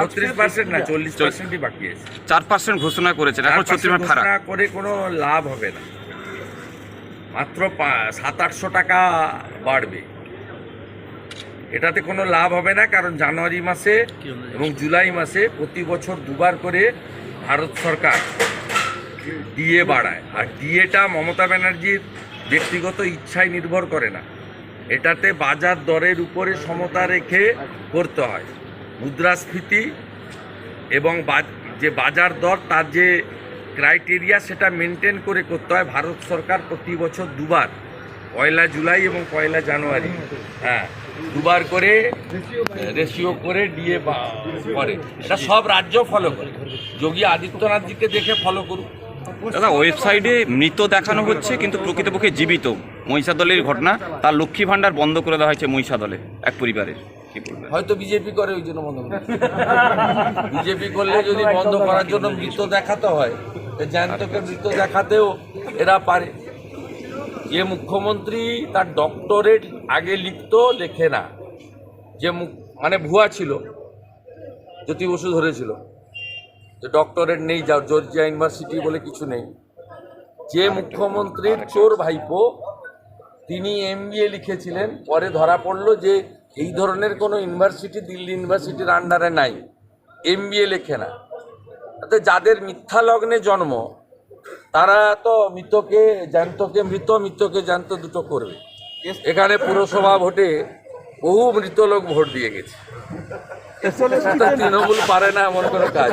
ছত্রিশ পার্সেন্ট না চল্লিশ পার্সেন্টই বাকি আছে। চার পার্সেন্ট ঘোষণা করেছেন এখন ছত্রিশ ফারাক করে কোনো লাভ হবে না। মাত্র সাত আটশো টাকা বাড়বে। এটাতে কোনো লাভ হবে না কারণ জানুয়ারি মাসে এবং জুলাই মাসে প্রতি বছর দুবার করে ভারত সরকার ডিএ বাড়ায়। আর ডিএটা মমতা ব্যানার্জির ব্যক্তিগত ইচ্ছায় নির্ভর করে না। এটাতে বাজার দরের উপরে সমতা রেখে করতে হয়। মুদ্রাস্ফীতি এবং যে বাজার দর, তার যে ক্রাইটেরিয়া সেটা মেনটেন করে করতে হয় ভারত সরকার প্রতি বছর দুবার, পয়লা জুলাই এবং পয়লা জানুয়ারি। হ্যাঁ দুবার করে রেশিও করে ডিএ করে। এটা সব রাজ্য ফলো করে। যোগী আদিত্যনাথজিকে দেখে ফলো করুক দাদা ওয়েবসাইটে মৃত দেখানো হচ্ছে, কিন্তু প্রকৃতপক্ষে জীবিত মহিষাদলের ঘটনা। তার লক্ষ্মী ভাণ্ডার বন্ধ করে দেওয়া হয়েছে মহিষাদলে, এক পরিবারের। হয়তো বিজেপি করে ওই জন্য বন্ধ করে বিজেপি করলে যদি বন্ধ করার জন্য মৃত দেখাতে হয় জ্যান্তকে মৃত দেখাতেও এরা পারে। যে মুখ্যমন্ত্রী তার ডক্টরেট আগে লিখতো, লেখে না। যে মানে ভুয়া ছিল জ্যোতি বসু ধরেছিল। যে ডক্টরেট নেই যা জর্জিয়া ইউনিভার্সিটি বলে কিছু নেই। যে মুখ্যমন্ত্রীর চোর ভাইপো, তিনি এমবিএ লিখেছিলেন, পরে ধরা পড়ল যে এই ধরনের কোনো ইউনিভার্সিটি দিল্লি ইউনিভার্সিটির আন্ডারে নাই। এমবিএ লেখে না। যাদের মিথ্যা লগ্নে জন্ম তারা তো মৃতকে জ্যান্তকে মৃত মৃতকে জ্যান্ত দুটো করবে। এখানে পুরসভা ভোটে বহু মৃত লোক ভোট দিয়ে গেছে। তৃণমূল পারে না এমন কোনো কাজ।